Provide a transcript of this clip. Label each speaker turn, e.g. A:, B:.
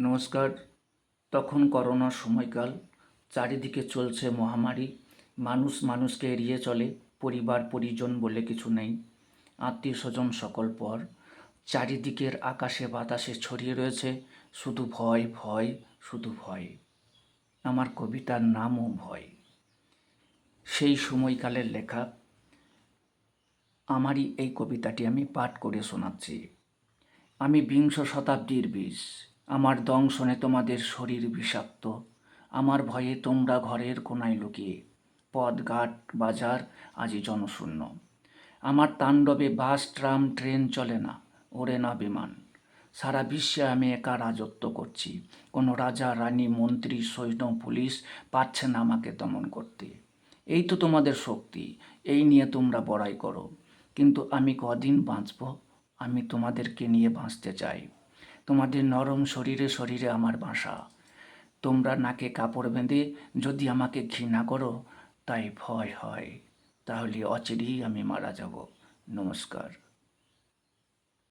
A: নমস্কার। তখন করোনার সময়কাল, চারিদিকে চলছে মহামারী, মানুষ মানুষকে এড়িয়ে চলে, পরিবার, পরিজন বলে কিছু নেই। আত্মীয় স্বজন সকল পর, চারিদিকের আকাশে বাতাসে ছড়িয়ে রয়েছে, শুধু ভয় ভয়, শুধু ভয়। আমার কবিতার নামও ভয়। সেই সময়কালের লেখা, আমারই এই কবিতাটি আমি পাঠ করে শোনাচ্ছি। আমি বিংশ শতাব্দীর বিষ। আমার দংশনে তোমাদের শরীর বিষাক্ত, আমার ভয়ে তোমরা ঘরের কোনায় লুকিয়ে পথঘাট বাজার আজি জনশূন্য। আমার তাণ্ডবে বাস, ট্রাম, ট্রেন চলে না ওড়ে না বিমান। সারা বিশ্বে আমি একা রাজত্ব করছি, কোনো রাজা, রানী, মন্ত্রী, সৈন্য, পুলিশ পারছে না আমাকে দমন করতে। এই তো তোমাদের শক্তি, এই নিয়ে তোমরা বড়াই করো, কিন্তু আমি কদিন বাঁচব, আমি তোমাদেরকে নিয়ে বাঁচতে চাই। তোমাদের নরম শরীরে শরীরে আমার বাসা। তোমরা নাকে কাপড় বেঁধে যদি আমাকে ঘৃণা করো, তাই ভয় হয়। তাহলে অচিরেই আমি মারা যাব। নমস্কার।